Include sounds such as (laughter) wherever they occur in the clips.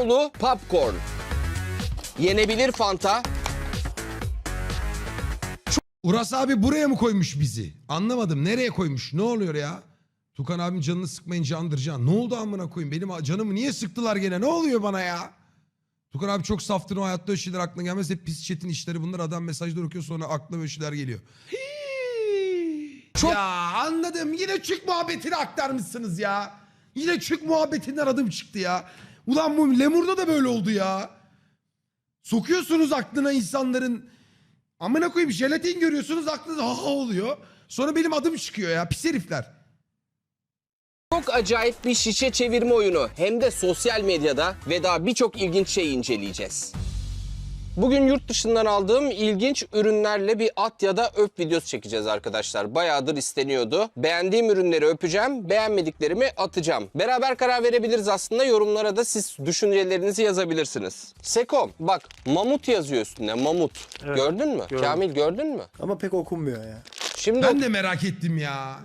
Oreo'lu popcorn. Yenebilir Fanta. Uras abi buraya mı koymuş bizi? Anlamadım. Nereye koymuş? Ne oluyor ya? Tukan abim canını sıkmayın candır can. Ne oldu amına koyayım? Benim canımı niye sıktılar gene? Ne oluyor bana ya? Tukan abi çok saftır o hayatta öyle şeyler aklına gelmez. Hep pis çetin işleri bunlar. Adam mesajlar okuyor sonra aklına böyle şeyler geliyor. Hii. Çok- Ya anladım. Yine çık muhabbetini aktarmışsınız ya. Yine çık muhabbetinden adım çıktı ya. Ulan bu Lemur'da da böyle oldu ya. Sokuyorsunuz aklına insanların Amına koyayım jelatin görüyorsunuz aklınız ha oluyor. Sonra benim adım çıkıyor ya pis herifler. Çok acayip bir şişe çevirme oyunu. Hem de sosyal medyada ve daha birçok ilginç şey inceleyeceğiz. Bugün yurt dışından aldığım ilginç ürünlerle bir at ya da öp videosu çekeceğiz arkadaşlar. Bayağıdır isteniyordu. Beğendiğim ürünleri öpeceğim, beğenmediklerimi atacağım. Beraber karar verebiliriz aslında. Yorumlara da siz düşüncelerinizi yazabilirsiniz. Sekom bak mamut yazıyor üstünde mamut. Evet, gördün mü? gördüm. Kamil gördün mü? Ama pek okunmuyor ya. Şimdi Ben de merak ettim ya.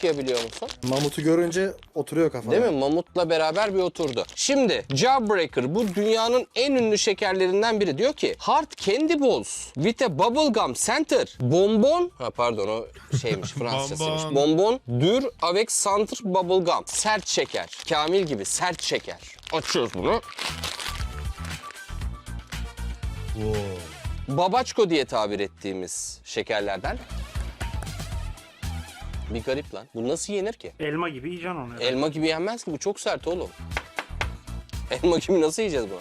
Okuyabiliyor musun? Mamutu görünce oturuyor kafana. Değil mi? Mamut'la beraber bir oturdu. Şimdi Jawbreaker bu dünyanın en ünlü şekerlerinden biri. Diyor ki Hard Candy Balls with a bubblegum center. Bonbon. Ha pardon o şeymiş (laughs) Fransızcasıymış. Bonbon. Dur avec center bubblegum. Sert şeker. Kamil gibi sert şeker. Açıyoruz bunu. Babaçko diye tabir ettiğimiz şekerlerden. Bir garip lan. Bu nasıl yenir ki? Elma gibi yiyeceksin onu. Elma gibi yenmez ki bu çok sert oğlum. (laughs) Elma gibi nasıl yiyeceğiz bunu?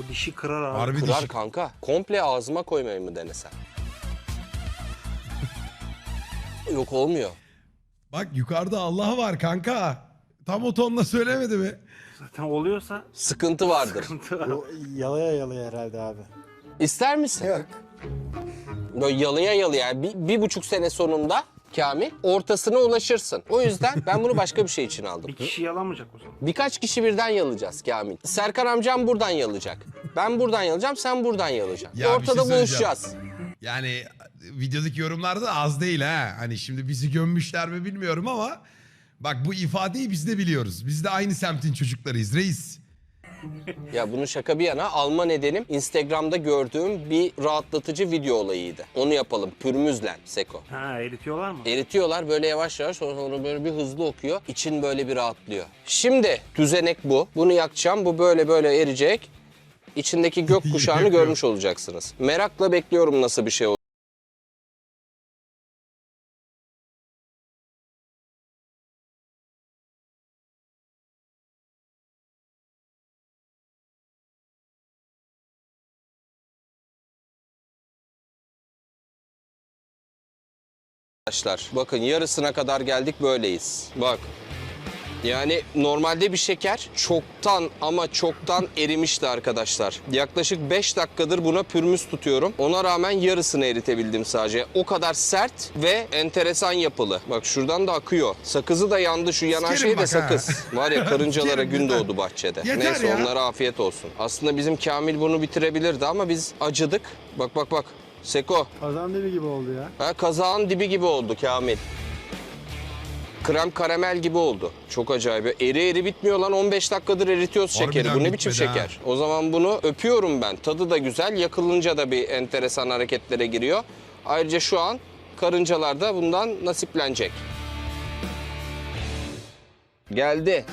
O dişi kırar abi. Harbi Kırar dişi- kanka. Komple ağzıma koymayı mı denesen? (laughs) Yok olmuyor. Bak yukarıda Allah var kanka. Tam o tonla söylemedi mi? Zaten oluyorsa Sıkıntı vardır. sıkıntı var. O yalaya yalaya herhalde abi. İster misin? Yok. Böyle yalıya yalıya bir, bir buçuk sene sonunda Kamil ortasına ulaşırsın. O yüzden ben bunu başka bir şey için aldım. Bir kişi yalamayacak o zaman. Birkaç kişi birden yalayacağız Kamil. Serkan amcam buradan yalayacak. Ben buradan yalayacağım, sen buradan yalayacaksın. Ya bir şey Ortada söyleyeceğim. buluşacağız. Yani videodaki yorumlarda da az değil ha. Hani şimdi bizi gömmüşler mi bilmiyorum ama bak bu ifadeyi biz de biliyoruz. Biz de aynı semtin çocuklarıyız reis. Ya bunun şaka bir yana alma nedenim Instagram'da gördüğüm bir rahatlatıcı video olayıydı. Onu yapalım pürmüzlen Seko. Ha eritiyorlar mı? Eritiyorlar böyle yavaş yavaş sonra sonra böyle bir hızlı okuyor. İçin böyle bir rahatlıyor. Şimdi düzenek bu. Bunu yakacağım. Bu böyle böyle eriyecek. İçindeki gök kuşağını (laughs) görmüş olacaksınız. Merakla bekliyorum nasıl bir şey olur. Arkadaşlar bakın yarısına kadar geldik böyleyiz. Bak. Yani normalde bir şeker çoktan ama çoktan erimişti arkadaşlar. Yaklaşık 5 dakikadır buna pürmüz tutuyorum. Ona rağmen yarısını eritebildim sadece. O kadar sert ve enteresan yapılı. Bak şuradan da akıyor. Sakızı da yandı şu yanan Sikerim şey de bak ha. sakız. Var ya (laughs) karıncalara gün doğdu bahçede. Yeter Neyse ya. onlara afiyet olsun. Aslında bizim Kamil bunu bitirebilirdi ama biz acıdık. Bak bak bak. Seko Kazan dibi gibi oldu ya. Ha, kazağın dibi gibi oldu Kamil. Krem karamel gibi oldu. Çok acayip. Eri eri bitmiyor lan 15 dakikadır eritiyoruz Harbiden şekeri. Bu ne biçim bitmedi ha. şeker? O zaman bunu öpüyorum ben. Tadı da güzel. Yakılınca da bir enteresan hareketlere giriyor. Ayrıca şu an karıncalar da bundan nasiplenecek. Geldi.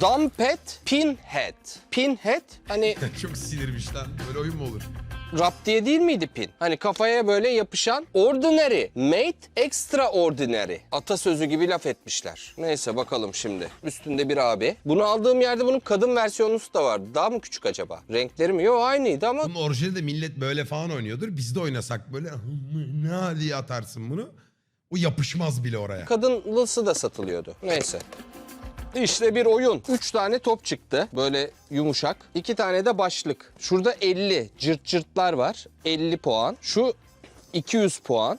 Dumpet Pinhead. Pinhead hani (laughs) Çok sinirmiş lan. Böyle oyun mu olur? Rap diye değil miydi pin? Hani kafaya böyle yapışan ordinary, made extraordinary. Atasözü gibi laf etmişler. Neyse bakalım şimdi. Üstünde bir abi. Bunu aldığım yerde bunun kadın versiyonu da vardı. Daha mı küçük acaba? Renkleri mi? Yok aynıydı ama Bunun orijinali de millet böyle falan oynuyordur. Biz de oynasak böyle ne diye atarsın bunu. O yapışmaz bile oraya. kadınlısı da satılıyordu. Neyse. İşte bir oyun. 3 tane top çıktı. Böyle yumuşak. 2 tane de başlık. Şurada 50 cırt cırtlar var. 50 puan. Şu 200 puan.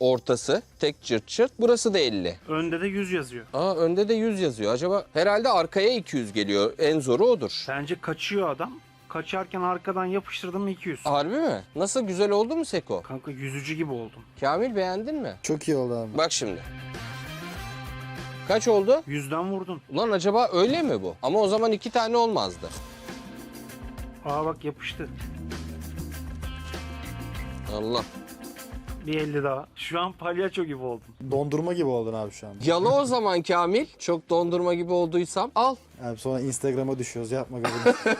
Ortası tek cırt cırt. Burası da 50. Önde de 100 yazıyor. Aa önde de 100 yazıyor. Acaba herhalde arkaya 200 geliyor. En zoru odur. Bence kaçıyor adam. Kaçarken arkadan yapıştırdım mı 200. Harbi mi? Nasıl güzel oldu mu Seko? Kanka yüzücü gibi oldum. Kamil beğendin mi? Çok iyi oldu abi. Bak şimdi. Kaç oldu? Yüzden vurdun. Ulan acaba öyle mi bu? Ama o zaman iki tane olmazdı. Aa bak yapıştı. Allah. Bir elli daha. Şu an palyaço gibi oldum. Dondurma gibi oldun abi şu an. Yala o zaman Kamil. Çok dondurma gibi olduysam al. Abi sonra Instagram'a düşüyoruz yapma gözünü. (laughs)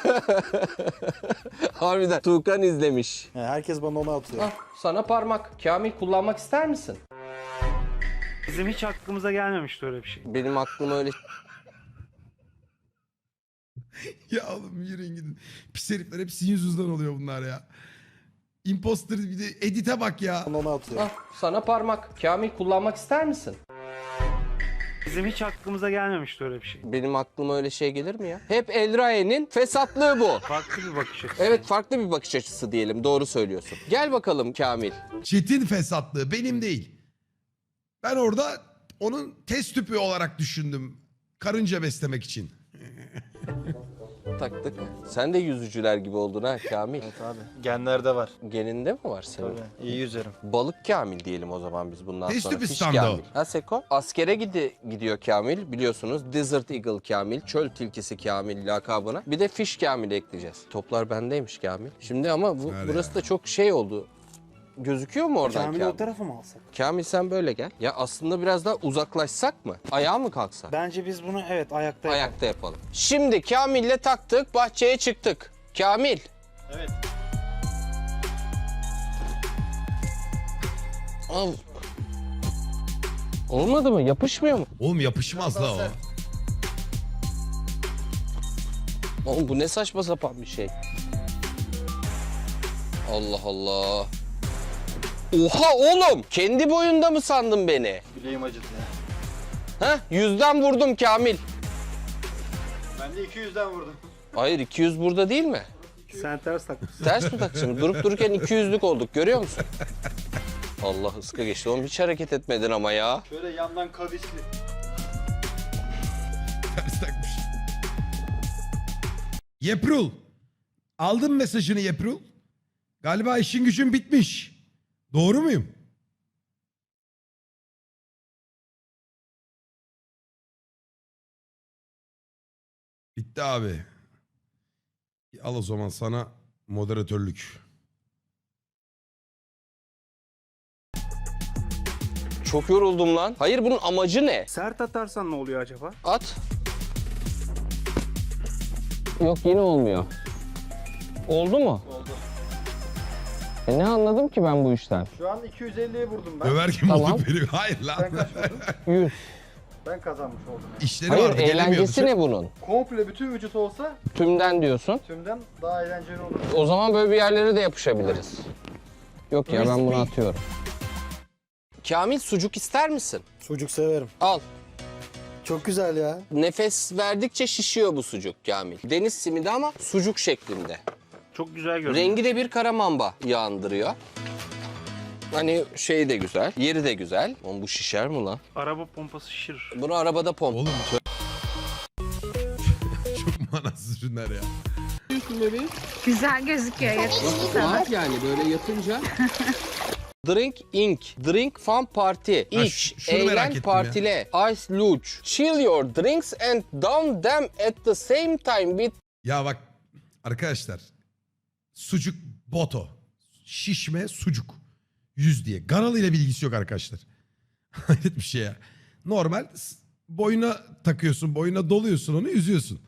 Harbiden Tuğkan izlemiş. Yani herkes bana onu atıyor. Al sana parmak. Kamil kullanmak ister misin? Bizim hiç aklımıza gelmemişti öyle bir şey. Benim aklıma öyle (laughs) ya oğlum yürüyün gidin. Pis herifler hep sizin yüzünüzden oluyor bunlar ya. Imposter bir de edite bak ya. Onu atıyor. Al sana parmak. Kamil kullanmak ister misin? Bizim hiç aklımıza gelmemişti öyle bir şey. Benim aklıma öyle şey gelir mi ya? Hep Elrae'nin fesatlığı bu. Farklı bir bakış açısı. Evet farklı bir bakış açısı diyelim. Doğru söylüyorsun. Gel bakalım Kamil. Çetin fesatlığı benim değil. Ben orada onun test tüpü olarak düşündüm. Karınca beslemek için. Taktık. Sen de yüzücüler gibi oldun ha Kamil. Evet abi. Genlerde var. Geninde mi var senin? Tabii. İyi yüzerim. Balık Kamil diyelim o zaman biz bundan Test sonra. tüpü Fiş o. Kamil. Ha Seko? Askere gidi, gidiyor Kamil biliyorsunuz. Desert Eagle Kamil, çöl tilkisi Kamil lakabına. Bir de Fiş Kamil ekleyeceğiz. Toplar bendeymiş Kamil. Şimdi ama bu, burası ya. da çok şey oldu. Gözüküyor mu oradan Kamil? Kamil'i o tarafa mı alsak? Kamil sen böyle gel. Ya aslında biraz daha uzaklaşsak mı? Ayağa mı kalksak? Bence biz bunu evet ayakta yapalım. Ayakta yapalım. Şimdi Kamil'le taktık, bahçeye çıktık. Kamil. Evet. Al. Olmadı mı? Yapışmıyor mu? Oğlum yapışmaz la o. Oğlum bu ne saçma sapan bir şey. Allah Allah. Oha oğlum! Kendi boyunda mı sandın beni? Bileğim acıdı ya. Ha? Yüzden vurdum Kamil. Ben de 200'den vurdum. Hayır 200 burada değil mi? Sen ters takmışsın. Ters mi takacağım? Durup dururken 200'lük olduk görüyor musun? Allah ıska geçti. Oğlum hiç hareket etmedin ama ya. Şöyle yandan kavisli. Ters takmış. Yeprul. Aldın mesajını Yeprul. Galiba işin gücün bitmiş. Doğru muyum? Bitti abi. Al o zaman sana moderatörlük. Çok yoruldum lan. Hayır bunun amacı ne? Sert atarsan ne oluyor acaba? At. Yok yine olmuyor. Oldu mu? Oldu. E ne anladım ki ben bu işten? Şu an 250'ye vurdum ben. Över kim Tamam. oldu benim? Hayır Sen lan. kaç vurdun? 100. Ben kazanmış oldum. İşleri Hayır vardı gelemiyordu. eğlencesi ne bunun? Komple bütün vücut olsa Tümden diyorsun. tümden daha eğlenceli olur. O zaman böyle bir yerlere de yapışabiliriz. Yok ya ben bunu atıyorum. Kamil sucuk ister misin? Sucuk severim. Al. Çok güzel ya. Nefes verdikçe şişiyor bu sucuk Kamil. Deniz simidi ama sucuk şeklinde. Çok güzel görünüyor. Rengi de bir karamamba yağındırıyor. Hani şey de güzel, yeri de güzel. Oğlum bu şişer mi lan? Araba pompası şişirir. Bunu arabada pomp. Oğlum (laughs) çok manasız ürünler ya. Güzel gözüküyor. Yakıştı sana. yani böyle yatınca. (laughs) Drink Inc. Drink Fun Party. Ha, İç, ş- şunu merak eğlen, ettim partile. Ice Luge. Chill your drinks and down them at the same time with Ya bak arkadaşlar sucuk boto şişme sucuk 100 diye. Ganalı ile bilgisi yok arkadaşlar. (laughs) Hayret bir şey ya. Normal boyuna takıyorsun boyuna doluyorsun onu yüzüyorsun.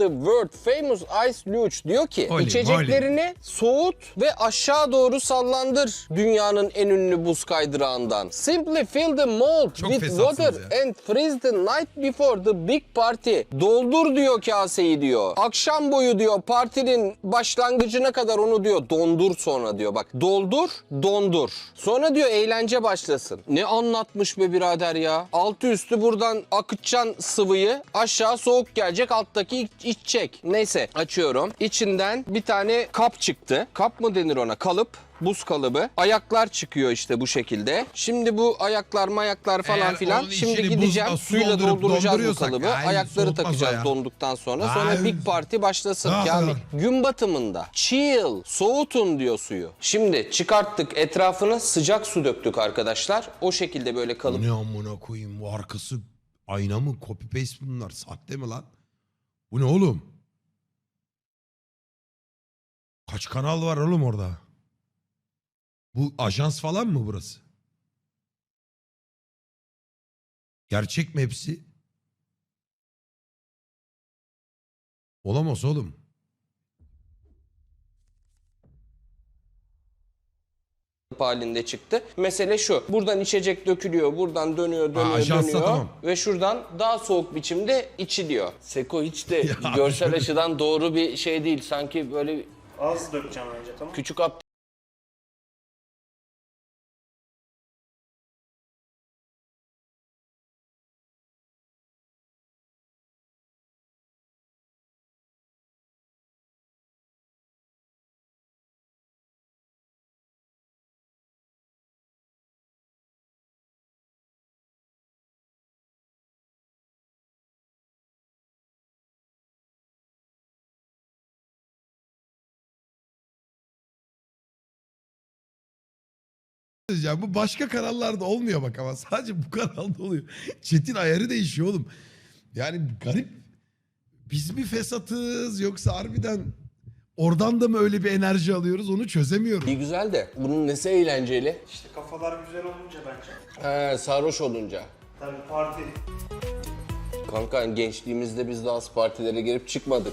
The world famous ice luge diyor ki Oley, içeceklerini soğut ve aşağı doğru sallandır dünyanın en ünlü buz kaydırağından. Simply fill the mold Çok with fesatsınız water ya. and freeze the night before the big party. Doldur diyor kaseyi diyor. Akşam boyu diyor partinin başlangıcına kadar onu diyor dondur sonra diyor. Bak doldur, dondur. Sonra diyor eğlence başlasın. Ne anlatmış be birader ya. Altı üstü buradan akıtacaksın sıvıyı. Aşağı soğuk gelecek alttaki iç- içecek. Neyse açıyorum. İçinden bir tane kap çıktı. Kap mı denir ona? Kalıp. buz kalıbı. Ayaklar çıkıyor işte bu şekilde. Şimdi bu ayaklar mayaklar falan Eğer filan. onun Şimdi içini gideceğim buzla su suyla doldurup dolduracağız bu donduruyorsak, kalıbı. ay, Ayakları soğutmaz takacağız ya. donduktan sonra. Sonra Ay. big party başlasın Ah, Kamil. Gün batımında chill, soğutun diyor suyu. Şimdi çıkarttık etrafını sıcak su döktük arkadaşlar. O şekilde böyle kalıp ne amına koyayım? Bu arkası ayna mı? Copy paste bunlar. Sahte mi lan? Bu ne oğlum? Kaç kanal var oğlum orada? Bu ajans falan mı burası? Gerçek mi hepsi? Olamaz oğlum. Halinde çıktı. Mesele şu. Buradan içecek dökülüyor. Buradan dönüyor, dönüyor, ajansa dönüyor. tamam. Ve şuradan daha soğuk biçimde içiliyor. Seko hiç de (laughs) Ya görsel şöyle- açıdan doğru bir şey değil. Sanki böyle Az dökeceğim önce tamam küçük ab Ya bu başka kanallarda olmuyor bak ama sadece bu kanalda oluyor. Çetin ayarı değişiyor oğlum. Yani garip. Biz mi fesatız yoksa harbiden oradan da mı öyle bir enerji alıyoruz onu çözemiyorum. iyi güzel de bunun nesi eğlenceli? İşte kafalar güzel olunca bence. He, sarhoş olunca. Tabii parti. Kanka gençliğimizde biz daha az partilere girip çıkmadık.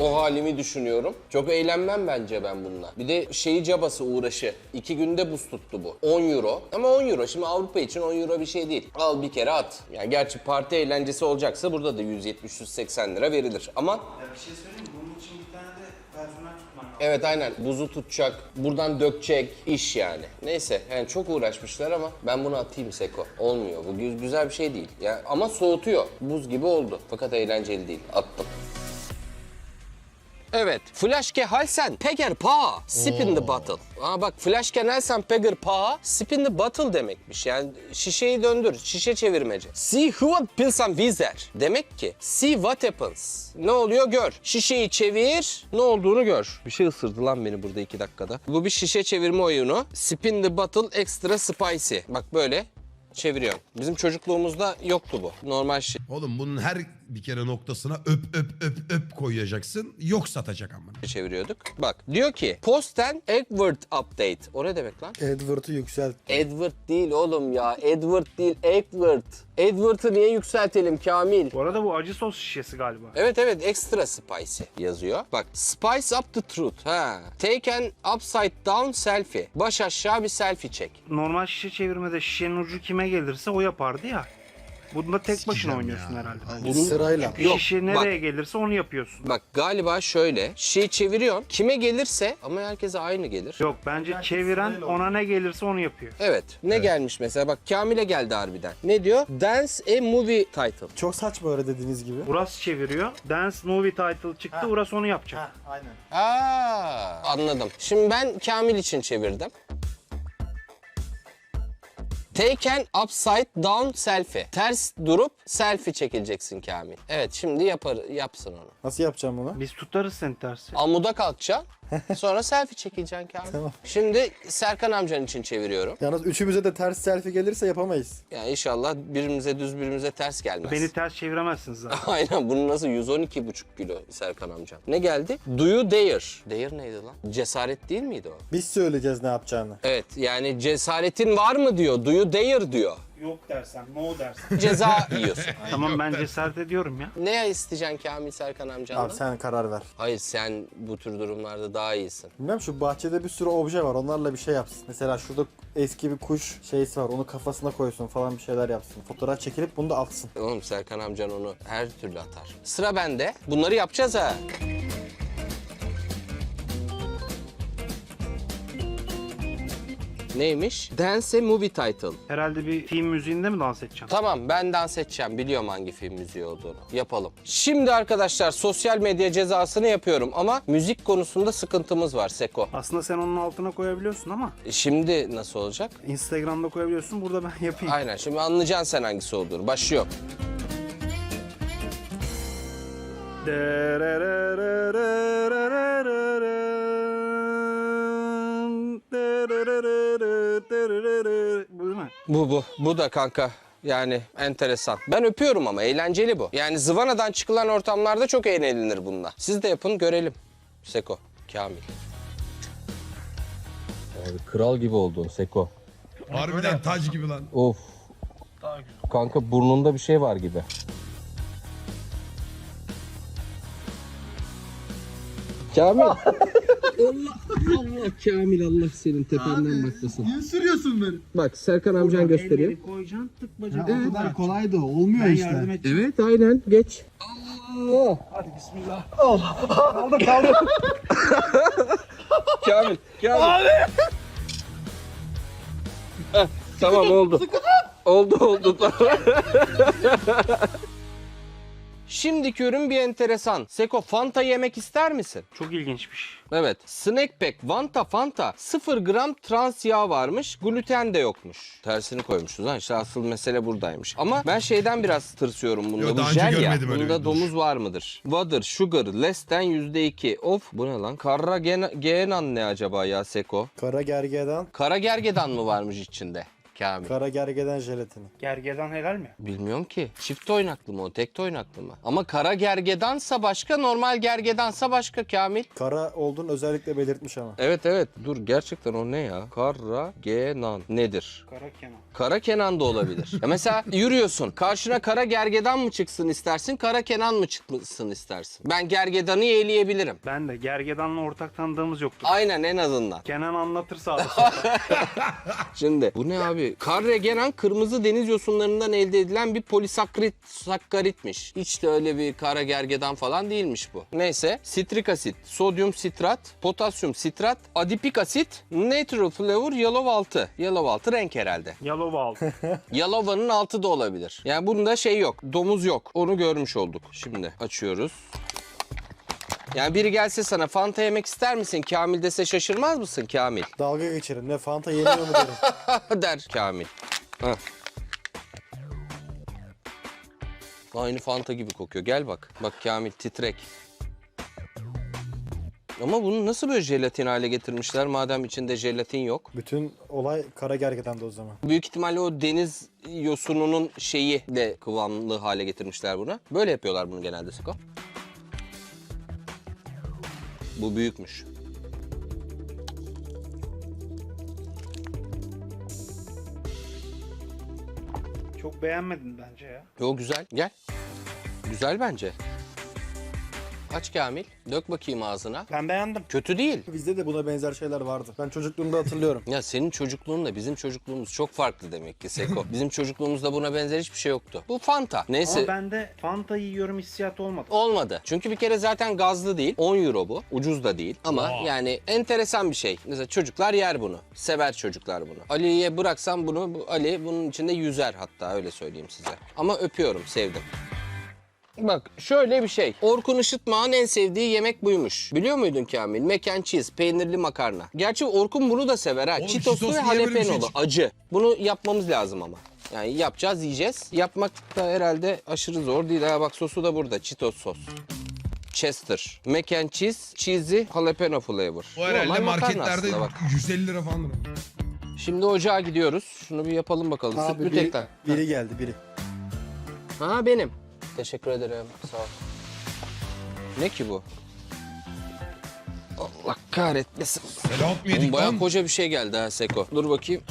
O halimi düşünüyorum. Çok eğlenmem bence ben bununla. Bir de şeyi cabası uğraşı. İki günde buz tuttu bu. 10 euro. Ama 10 euro. Şimdi Avrupa için 10 euro bir şey değil. Al bir kere at. Yani gerçi parti eğlencesi olacaksa burada da 170-180 lira verilir. Ama Ya bir şey söyleyeyim mi? Bunun için bir tane de personel tutman lazım. evet aynen buzu tutacak, buradan dökecek iş yani. Neyse yani çok uğraşmışlar ama ben bunu atayım Seko. Olmuyor. Bu gü- güzel bir şey değil. Ya ama soğutuyor. Buz gibi oldu. Fakat eğlenceli değil. Attım. Evet. Flashke Halsen Peger Pa Sip in the bottle. Aa bak Flashke Halsen Peger Pa Sip in the bottle demekmiş. Yani şişeyi döndür. Şişe çevirmece. See what pilsam vizer. Demek ki see what happens. Ne oluyor gör. Şişeyi çevir. Ne olduğunu gör. Bir şey ısırdı lan beni burada iki dakikada. Bu bir şişe çevirme oyunu. Spin the bottle extra spicy. Bak böyle çeviriyorum. Bizim çocukluğumuzda yoktu bu. Normal şey. Oğlum bunun her bir kere noktasına öp öp öp öp koyacaksın. Yok satacak amına. çeviriyorduk. Bak diyor ki Posten Edward Update. O ne demek lan? Edward'ı yükselt. Edward değil oğlum ya. Edward değil Edward. Edward'ı niye yükseltelim Kamil? Bu arada bu acı sos şişesi galiba. Evet evet extra spicy yazıyor. Bak spice up the truth. Ha. Take an upside down selfie. Baş aşağı bir selfie çek. Normal şişe çevirmede şişenin ucu kime gelirse o yapardı ya. Bunda tek başına Sikeceğim oynuyorsun ya. herhalde. Sırayla. Yok, Şişe bak. nereye gelirse onu yapıyorsun. Bak galiba şöyle şey çeviriyorsun. Kime gelirse ama herkese aynı gelir. Yok bence çeviren ona ne gelirse onu yapıyor. Evet. Ne gelmiş mesela? Bak Kamil'e geldi harbiden. Ne diyor? Dance a movie title. Çok saçma öyle dediğiniz gibi. Uras çeviriyor. Dance movie title çıktı. Uras onu yapacak. aynen. Aa, anladım. Şimdi ben Kamil için çevirdim. Take an upside down selfie. Ters durup selfie çekileceksin Kamil. Evet şimdi yapar, yapsın onu. Nasıl yapacağım bunu? Biz tutarız seni tersi. Amuda kalkacaksın. Sonra selfie çekeceksin Kamil. Tamam. Şimdi Serkan amcan için çeviriyorum. Yalnız üçümüze de ters selfie gelirse yapamayız. Yani inşallah birimize düz birimize ters gelmez. Beni ters çeviremezsiniz zaten. (laughs) Aynen bunun nasıl 112,5 kilo Serkan amcam. Ne geldi? Do you dare? Dare neydi lan? Cesaret değil miydi o? Biz söyleyeceğiz ne yapacağını. Evet yani cesaretin var mı diyor. Do you dare diyor. Yok dersen, no dersen. (laughs) Ceza yiyorsun. tamam ben cesaret ediyorum ya. ne isteyeceksin Kamil Serkan amcandan? Abi sen karar ver. Hayır sen bu tür durumlarda daha iyisin. Bilmem şu bahçede bir sürü obje var. Onlarla bir şey yapsın. Mesela şurada eski bir kuş şeysi var. Onu kafasına koysun falan bir şeyler yapsın. Fotoğraf çekilip bunu da atsın. Oğlum Serkan amcan onu her türlü atar. Sıra bende. Bunları yapacağız ha. Neymiş? Dance movie title. Herhalde bir film müziğinde mi dans edeceksin? Tamam ben dans edeceğim. Biliyorum hangi film müziği olduğunu. Yapalım. Şimdi arkadaşlar sosyal medya cezasını yapıyorum ama müzik konusunda sıkıntımız var Seko. Aslında sen onun altına koyabiliyorsun ama E Şimdi nasıl olacak? Instagram'da koyabiliyorsun. Burada ben (laughs) yapayım. Aynen şimdi anlayacaksın sen hangisi olduğunu. Başlıyor. Bu Bu bu. Bu da kanka. Yani enteresan. Ben öpüyorum ama eğlenceli bu. Yani zıvanadan çıkılan ortamlarda çok eğlenilir bununla. Siz de yapın görelim. Seko, Kamil. Abi kral gibi oldun Seko. Harbiden tac gibi lan. Of. Kanka burnunda bir şey var gibi. Kamil. (laughs) Allah Allah Kamil Allah senin tependen baklasın. Niye sürüyorsun beni? Bak Serkan amcan gösteriyor. Elleri koyacaksın tık bacak. O kadar kolay da olmuyor Ben işte. yardım edeceğim. Evet aynen geç. Allah. Hadi bismillah. (laughs) Kamil, Kamil. Heh, tamam oldu. oldu oldu (laughs) tamam. Şimdiki ürün bir enteresan. Seko Fanta yemek ister misin? Çok ilginçmiş. Evet. Snack Pack Vanta Fanta 0 gram trans yağ varmış. Gluten de yokmuş. Tersini koymuşuz ha. İşte asıl mesele buradaymış. Ama ben şeyden biraz tırsıyorum bunda. Yo, Bu daha önce jel ya. görmedim öyle Bunda bir domuz var mıdır? Water, sugar, less than %2. Of bu ne lan? Karra gen- genan ne acaba ya Seko? Kara gergedan, Kara gergedan mı varmış içinde? Kamil. kara gergedan jelatini. Gergedan helal mi? Bilmiyorum ki. Çift oynaklı mı o? Tek oynaklı mı? Ama kara gergedansa başka, normal gergedansa başka Kamil. Kara olduğunu özellikle belirtmiş ama. Evet evet. Dur gerçekten o ne ya? Kara genan nedir? Kara Kenan. Kara Kenan da olabilir. ya mesela yürüyorsun. Karşına kara gergedan mı çıksın istersin, kara Kenan mı çıksın istersin? Ben gergedanı yeğleyebilirim. Ben de gergedanla ortak tanıdığımız yoktur. Aynen en azından. Kenan anlatırsa (laughs) abi. Şimdi bu ne abi? Karregenan kırmızı deniz yosunlarından elde edilen bir polisakrit sakkaritmiş. Hiç de öyle bir kara gergedan falan değilmiş bu. Neyse sitrik asit, sodyum sitrat, potasyum sitrat, adipik asit, natural flavor yellow altı. Yellow altı renk herhalde. Yaloval. (laughs) Yalova'nın altı da olabilir. Yani bunda şey yok. Domuz yok. Onu görmüş olduk. Şimdi açıyoruz. Yani biri gelse sana Fanta yemek ister misin Kamil dese şaşırmaz mısın Kamil? Dalga geçerim. Ne Fanta yeniyor mu derim. (laughs) der Kamil. Heh. Aynı Fanta gibi kokuyor. Gel bak. Bak Kamil titrek. Ama bunu nasıl böyle jelatin hale getirmişler madem içinde jelatin yok? Bütün olay kara gergedandı o zaman. Büyük ihtimalle o deniz yosununun şeyi de kıvamlı hale getirmişler bunu. Böyle yapıyorlar bunu genelde Siko. Bu büyükmüş. Çok beğenmedin bence ya. Yo güzel. Gel. Güzel bence. Aç Kamil. Dök bakayım ağzına. Ben beğendim. Kötü değil. Bizde de buna benzer şeyler vardı. Ben çocukluğumda hatırlıyorum. Ya senin çocukluğunla bizim çocukluğumuz çok farklı demek ki Seko. (laughs) bizim çocukluğumuzda buna benzer hiçbir şey yoktu. Bu Fanta. Neyse. Ama bende Fanta yiyorum hissiyatı olmadı. Olmadı. Çünkü bir kere zaten gazlı değil. 10 euro bu. Ucuz da değil. Ama yani enteresan bir şey. Mesela çocuklar yer bunu. Sever çocuklar bunu. Ali'ye bıraksam bunu, bu Ali bunun içinde yüzer hatta öyle söyleyeyim size. Ama öpüyorum, sevdim. Bak şöyle bir şey. Orkun Işıtmak'ın en sevdiği yemek buymuş. Biliyor muydun Kamil? Mac and cheese, peynirli makarna. Gerçi Orkun bunu da sever ha. Oğlum, Cheetos ve niye böyle bir şey jalapenolu. Acı. Bunu yapmamız lazım ama. Yani yapacağız, yiyeceğiz. Yapmak da herhalde aşırı zor değil. Ha bak sosu da burada. Cheetos sos. Chester. Mac and cheese, cheesy jalapeno flavor. O herhalde Normal makarna marketlerde aslında bak. 150 lira falan. Şimdi ocağa gidiyoruz. Şunu bir yapalım bakalım. Abi biri, tekrar. biri geldi biri. Ha benim. Teşekkür ederim. Sağ ol. Ne ki bu? Allah kahretmesin. Selat mı yedik bayağı lan? koca bir şey geldi ha Seko. Dur bakayım.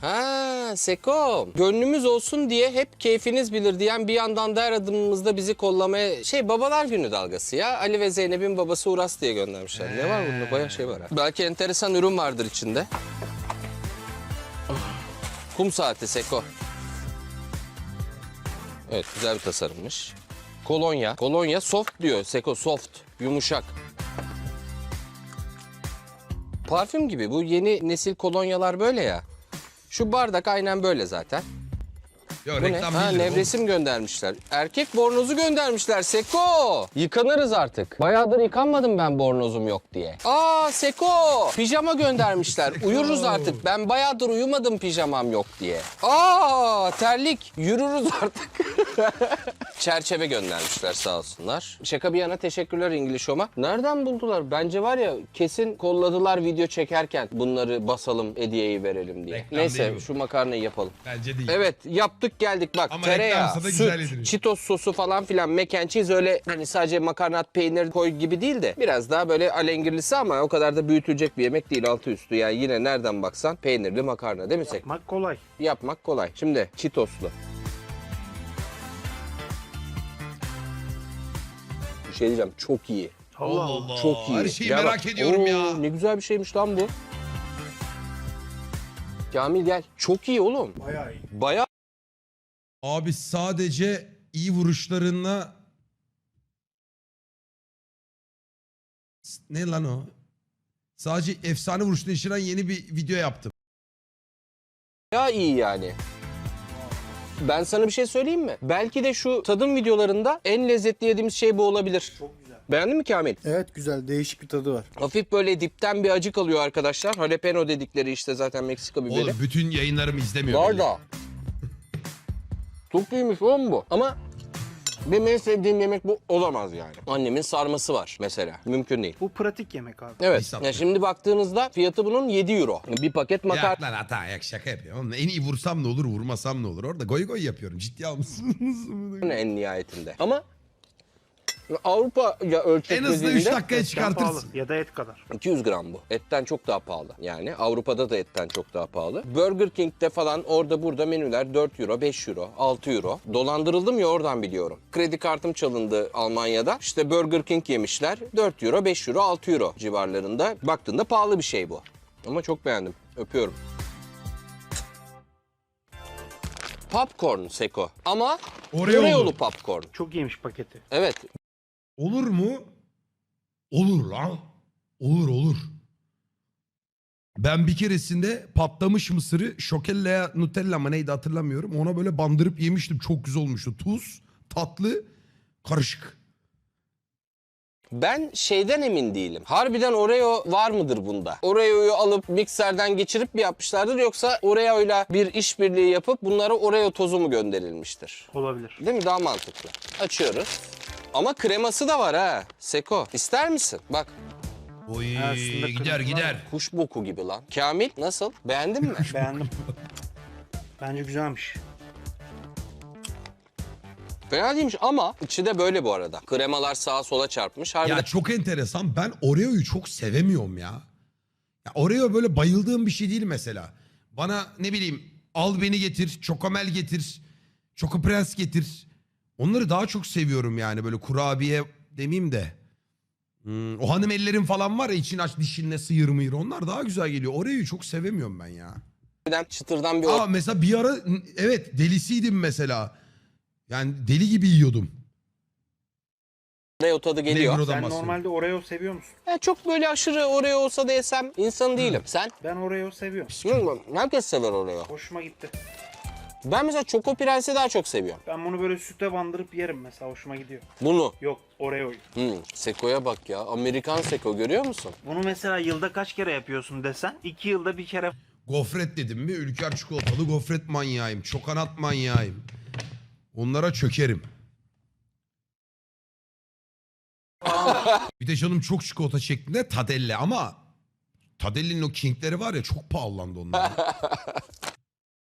Ha Seko. Gönlümüz olsun diye hep keyfiniz bilir diyen bir yandan da her adımımızda bizi kollamaya... Şey babalar günü dalgası ya. Ali ve Zeynep'in babası Uras diye göndermişler. Ne var bunda? Bayağı şey var ha. Belki enteresan ürün vardır içinde. Kum saati Seko. Evet güzel bir tasarımmış. Kolonya. Kolonya soft diyor Seko soft. Yumuşak. Parfüm gibi bu yeni nesil kolonyalar böyle ya. Şu bardak aynen böyle zaten. Yok Bu ne? reklam Ha, değildir nevresim göndermişler. Erkek bornozu göndermişler Seko. Yıkanırız artık. Bayağıdır yıkanmadım ben bornozum yok diye. Aa Seko. Pijama göndermişler. (laughs) Uyuruz artık. Ben bayağıdır uyumadım pijamam yok diye. Aa terlik. Yürürüz (laughs) artık. Çerçeve göndermişler sağ olsunlar. Şaka bir yana teşekkürler İngiliz Home'a. Nereden buldular? Bence var ya kesin kolladılar video çekerken bunları basalım hediyeyi verelim diye. Reklam Neyse bu. şu makarnayı yapalım. Bence değil. Evet yaptık geldik bak Ama tereyağı, reklamsa da güzel süt, yediriyor. çitos sosu falan filan mac and cheese öyle hani sadece makarnat peynir koy gibi değil de biraz daha böyle alengirlisi ama o kadar da büyütülecek bir yemek değil altı üstü yani yine nereden baksan peynirli makarna değil mi Sek? Bak kolay. Yapmak kolay. Şimdi çitoslu. Bir şey diyeceğim çok iyi. Allah Allah Allah. Allah. Çok iyi. Her şeyi Gel merak bak. ediyorum Oo, ya. Ne güzel bir şeymiş lan bu. Kamil gel. Çok iyi oğlum. Bayağı iyi. Bayağı Abi sadece iyi vuruşlarınla ne lan o? Sadece efsane vuruşla işlenen yeni bir video yaptım. Ya iyi yani. Ben sana bir şey söyleyeyim mi? Belki de şu tadım videolarında en lezzetli yediğimiz şey bu olabilir. Çok güzel. Beğendin mi Kamil? Evet güzel değişik bir tadı var. Hafif böyle dipten bir acı kalıyor arkadaşlar. Jalapeno dedikleri işte zaten Meksika biberi. Oğlum bütün yayınlarımı izlemiyor. Var da. Çok iyiymiş oğlum bu. Ama benim en sevdiğim yemek bu olamaz yani. Annemin sarması var mesela. Mümkün değil. Bu pratik yemek abi. Evet. Nisap. Ya şimdi baktığınızda fiyatı bunun 7 euro. Bir paket makarna. Ya lan hata yak şaka yapıyorum. Oğlum, en iyi vursam ne olur vurmasam ne olur. Orada goy goy yapıyorum. Ciddi almışsınız. (laughs) en nihayetinde. Ama Avrupa ya en hızlı 3 dediğinde dakikaya çıkartırsın. Ya da et kadar. 200 gram bu. Etten çok daha pahalı. Yani Avrupa'da da etten çok daha pahalı. Burger King'de falan orada burada menüler 4 euro, 5 euro, 6 euro. Dolandırıldım ya oradan biliyorum. Kredi kartım çalındı Almanya'da. İşte Burger King yemişler. 4 euro, 5 euro, 6 euro civarlarında. Baktığında pahalı bir şey bu. Ama çok beğendim. Öpüyorum. Popcorn Seko. Ama Oreo'lu. Oreo'lu popcorn. Çok iyiymiş paketi. Evet. Olur mu? Olur lan. Olur olur. Ben bir keresinde patlamış mısırı şokellaya nutella mı neydi hatırlamıyorum. Ona böyle bandırıp yemiştim. Çok güzel olmuştu. Tuz, tatlı, karışık. Ben şeyden emin değilim. Harbiden Oreo var mıdır bunda? Oreo'yu alıp mikserden geçirip mi yapmışlardır yoksa Oreo'yla bir işbirliği yapıp bunlara Oreo tozu mu gönderilmiştir? Olabilir. Değil mi? Daha mantıklı. Açıyoruz. Ama kreması da var ha. Seko. İster misin? Bak Oy Aslında gider kırmızı gider. kuş boku gibi lan. Kamil nasıl? Beğendin mi? (laughs) Beğendim. Bence güzelmiş. Fena değilmiş ama içi de böyle bu arada. Kremalar sağa sola çarpmış. Harbiden Ya çok enteresan. Ben Oreo'yu çok sevemiyorum ya. ya. Oreo böyle bayıldığım bir şey değil mesela. Bana ne bileyim al beni getir, çokomel getir, çoko prens getir. Onları daha çok seviyorum yani böyle kurabiye demeyeyim de. Hmm, o hanım ellerin falan var ya için aç dişinle sıyır mıyır onlar daha güzel geliyor. Oreo'yu çok sevemiyorum ben ya. çıtırdan bir Aa mesela bir ara evet delisiydim mesela. Yani deli gibi yiyordum. Oreo tadı geliyor. Negro'dan Sen bahsediyorum. normalde Oreo seviyor musun? Ya çok böyle aşırı Oreo olsa da yesem insan değilim. Sen? Ben Oreo seviyorum. Bilmiyorum, Herkes sever Oreo. Hoşuma gitti. Ben mesela Choco Prens'i daha çok seviyorum. Ben bunu böyle süte bandırıp yerim mesela. Hoşuma gidiyor. Bunu. Yok Oreo'yu. Hmm, Seko'ya bak ya. Amerikan Seko görüyor musun? Bunu mesela yılda kaç kere yapıyorsun desen? iki yılda bir kere Gofret dedim mi? Ülker çikolatalı gofret manyağıyım. Çokanat manyağıyım. Onlara çökerim. bir de canım çok çikolata şeklinde Tadelle ama Tadelle'nin o kingleri var ya çok pahalandı onlar. (laughs)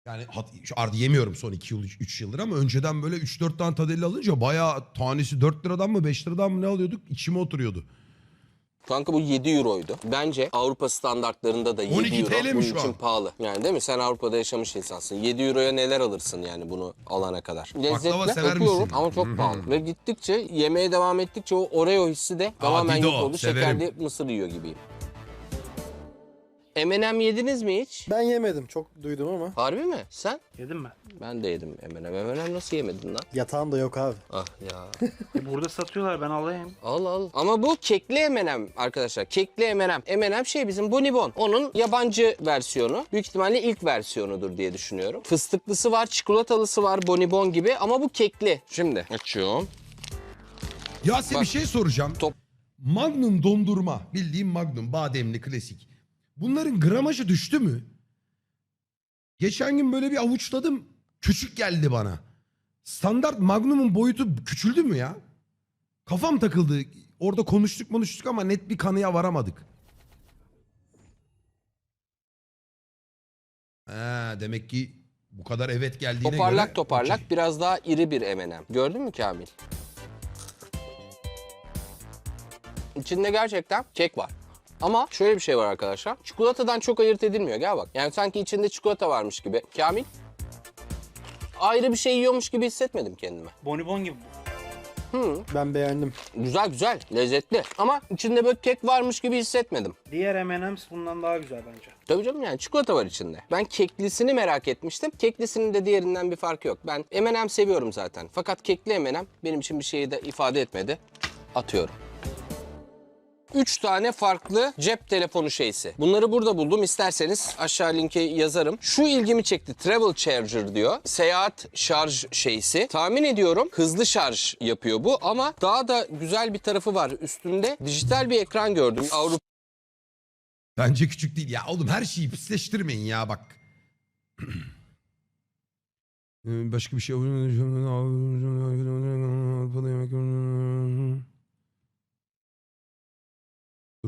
yani hat- şu artık yemiyorum son 2 yıl 3 yıldır ama önceden böyle 3-4 tane Tadelle alınca bayağı tanesi 4 liradan mı 5 liradan mı ne alıyorduk içime oturuyordu. Kanka bu 7 euroydu. Bence Avrupa standartlarında da 7 12 euro TL mi bunun şu için an? pahalı. Yani değil mi? Sen Avrupa'da yaşamış insansın. 7 euroya neler alırsın yani bunu alana kadar. Lezzetli sever öpüyorum misin? ama çok pahalı. Ve gittikçe yemeye devam ettikçe o Oreo hissi de tamamen Dido, yok oldu. severim. Şekerli mısır yiyor gibiyim. M&M yediniz mi hiç? Ben yemedim çok duydum ama. Harbi mi? Sen? Yedim mi? Ben de yedim M&M. M&M nasıl yemedin lan? Yatağım da yok abi. Ah ya. (laughs) E, burada satıyorlar ben alayım. al al. Ama bu kekli M&M arkadaşlar. Kekli M&M. M&M şey bizim bonibon. Onun yabancı versiyonu. Büyük ihtimalle ilk versiyonudur diye düşünüyorum. Fıstıklısı var, çikolatalısı var bonibon gibi ama bu kekli. Şimdi açıyorum. Ya size Bak. bir şey soracağım. Top- Magnum dondurma. Bildiğim Magnum. Bademli klasik. Bunların gramajı düştü mü? Geçen gün böyle bir avuçladım. Küçük geldi bana. Standart Magnum'un boyutu küçüldü mü ya? Kafam takıldı. Orada konuştuk konuştuk ama net bir kanıya varamadık. Ha, demek ki bu kadar evet geldiğine Toparlak göre... toparlak biraz daha iri bir M&M. Gördün mü Kamil? İçinde gerçekten kek var. Ama şöyle bir şey var arkadaşlar. Çikolatadan çok ayırt edilmiyor. Gel bak. Yani sanki içinde çikolata varmış gibi. Kamil? Ayrı bir şey yiyormuş gibi hissetmedim kendime. Bonibon gibi. Ben beğendim. Güzel güzel, lezzetli. Ama içinde böyle kek varmış gibi hissetmedim. Diğer M&M's bundan daha güzel bence. Tabii canım yani çikolata var içinde. Ben keklisini merak etmiştim. Keklisinin de diğerinden bir farkı yok. Ben M&M seviyorum zaten. Fakat kekli M&M benim için bir şeyi de ifade etmedi. Atıyorum. Üç tane farklı cep telefonu şeysi. Bunları burada buldum. İsterseniz aşağı linke yazarım. Şu ilgimi çekti. Travel Charger diyor. Seyahat şarj şeysi. Tahmin ediyorum hızlı şarj yapıyor bu ama daha da güzel bir tarafı var. Üstünde dijital bir ekran gördüm. Avrupa Bence küçük değil. Ya oğlum her şeyi pisleştirmeyin ya bak. (clears throat) Başka bir şey.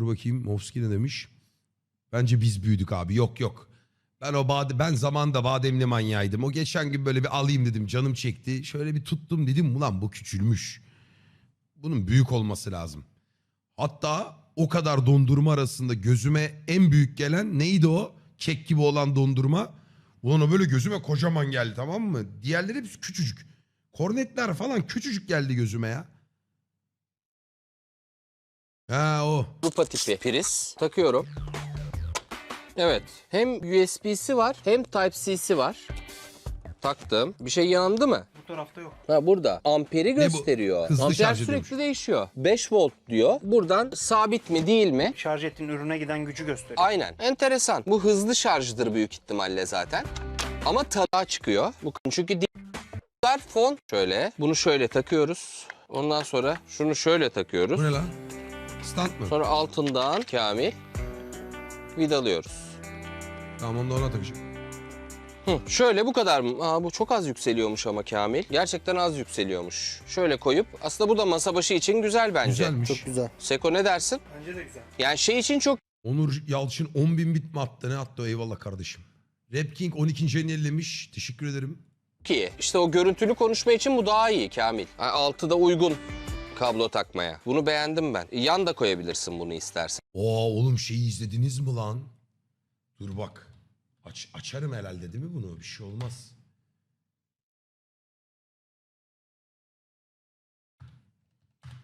Dur bakayım Movski ne demiş? Bence biz büyüdük abi. Yok yok. Ben o bade ben zamanda bademli manyağıydım. O geçen gün böyle bir alayım dedim. Canım çekti. Şöyle bir tuttum dedim. Ulan bu küçülmüş. Bunun büyük olması lazım. Hatta o kadar dondurma arasında gözüme en büyük gelen neydi o? Kek gibi olan dondurma. Ulan o böyle gözüme kocaman geldi tamam mı? Diğerleri hepsi küçücük. Kornetler falan küçücük geldi gözüme ya. Ha o. Avrupa tipi priz takıyorum. Evet. Hem USB'si var hem Type-C'si var. Taktım. Bir şey yandı mı? Bu tarafta yok. Ha burada. Amperi gösteriyor. Hızlı Amper şarj sürekli ediyormuş. değişiyor. 5 volt diyor. Buradan sabit mi değil mi? Şarj ettiğin ürüne giden gücü gösteriyor. Aynen. Enteresan. Bu hızlı şarjdır büyük ihtimalle zaten. Ama tada çıkıyor. Bu çünkü diğer fon şöyle. Bunu şöyle takıyoruz. Ondan sonra şunu şöyle takıyoruz. Bu ne lan? Stand mı? Sonra altından Kamil vidalıyoruz. Tamam onu da ona takacağım. Hı, şöyle bu kadar mı? Aa, bu çok az yükseliyormuş ama Kamil. Gerçekten az yükseliyormuş. Şöyle koyup aslında bu da masa başı için güzel bence. Güzelmiş. Çok güzel. Seko ne dersin? Bence de güzel. Yani şey için çok Onur Yalçın 10 bin bit mi attı? Ne attı o? Eyvallah kardeşim. Rap King 12. ayını ellemiş. Teşekkür ederim. iyi. İşte o görüntülü konuşma için bu daha iyi Kamil. Yani altı da uygun kablo takmaya. Bunu beğendim ben. Yan da koyabilirsin bunu istersen. Oo oğlum şeyi izlediniz mi lan? Dur bak. Aç, açarım herhalde değil mi bunu? Bir şey olmaz.